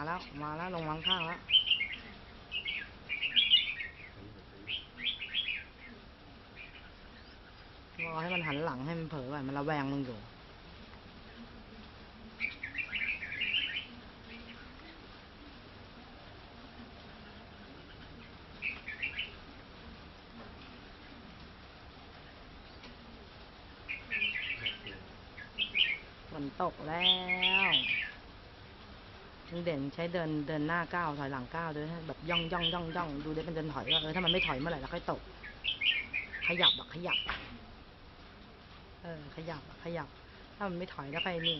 มาแล้วลงวางข้างแล้วรอให้มันหันหลังให้มันเผลอก่อนมันระแวงมึงอยู่ฝนตกแล้ว ลุงเด่นใช้เดินเดินหน้าก้าวถอยหลังก้าวด้วยแบบย่องย่องย่องย่องดูได้มันจะถอยว่าเออถ้ามันไม่ถอยเมื่อไหร่แล้วค่อยตก ขยับอะขยับเออขยับขยับ ถ้ามันไม่ถอยแล้วค่อยนี่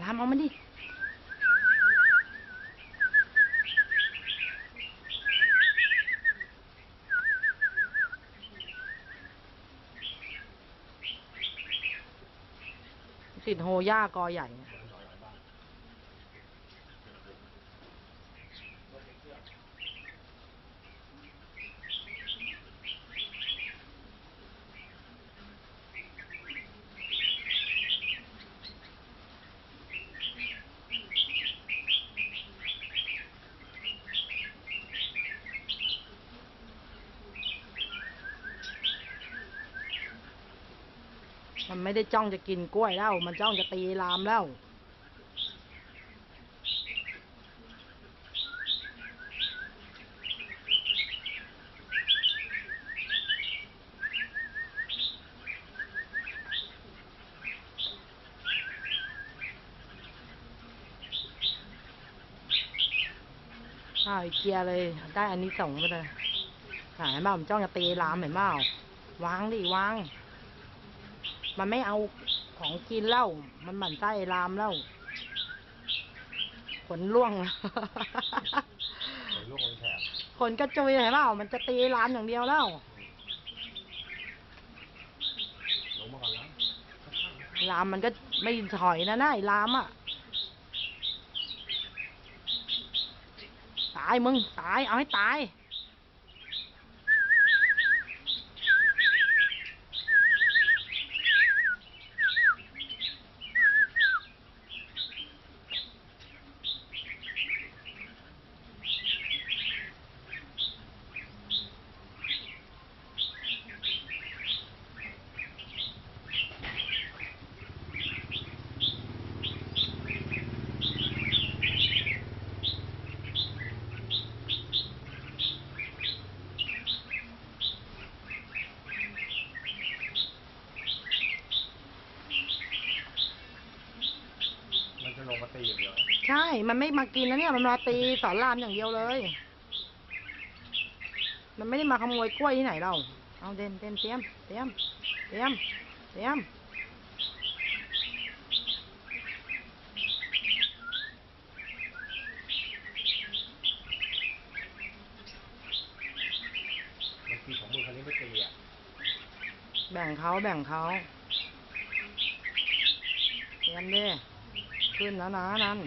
รามเอามันดิ สินโฮย่ากอใหญ่เนี่ย มันไม่ได้จ้องจะกินกล้วยแล้ว มันจ้องจะตีรามแล้ว อ้าวไอ้เกียร์เลย ได้อันนี้ส่งส์ไปเลยหายมาผมจ้องจะตีรามเห็นเปล่าวางดิวาง มันไม่เอาของกินแล้วมันหมั่นไส้รามแล้วขนล่วง ลูกคนแถบขนกระจุยเห็นเปล่า มันจะตีรามอย่างเดียวแล้วลงมาก่อนแล้วรามมันก็ไม่ถอยนะนะไอ้รามอะ ตายมึง ตาย เอาให้ตาย ตีอย่างเดียวใช่ มันไม่มากินนะเนี่ย มันมาตีสอนรามอย่างเดียวเลย มันไม่ได้มาขโมยกล้วยที่ไหนเรา เอาเด่นเด่นเตรียม เตรียม เตรียม เตรียมมันตีของมือคันนี้ไม่ตีอะแบ่งเขาแบ่งเขาเตรียมดิ ขึ้นแล้วนะนั่น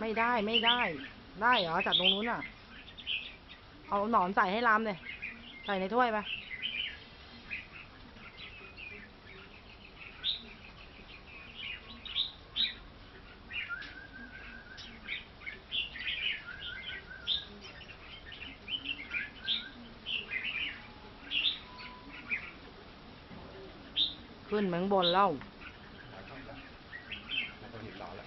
ไม่ได้ไม่ได้ ได้เหรอจากตรงนู้นอะ เอาหนอนใส่ให้รามเลยใส่ในถ้วยไปขึ้นเหมืองบนแล้ว หลายช่องแล้วมันก็หินล้อแหละ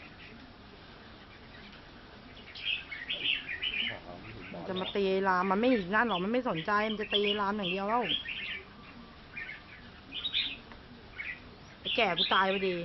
ของเรา ตีรามมันไม่นั่นหรอกมันไม่สนใจมันจะตีรามอย่างเดียวแล้วแก่กูตายไปดี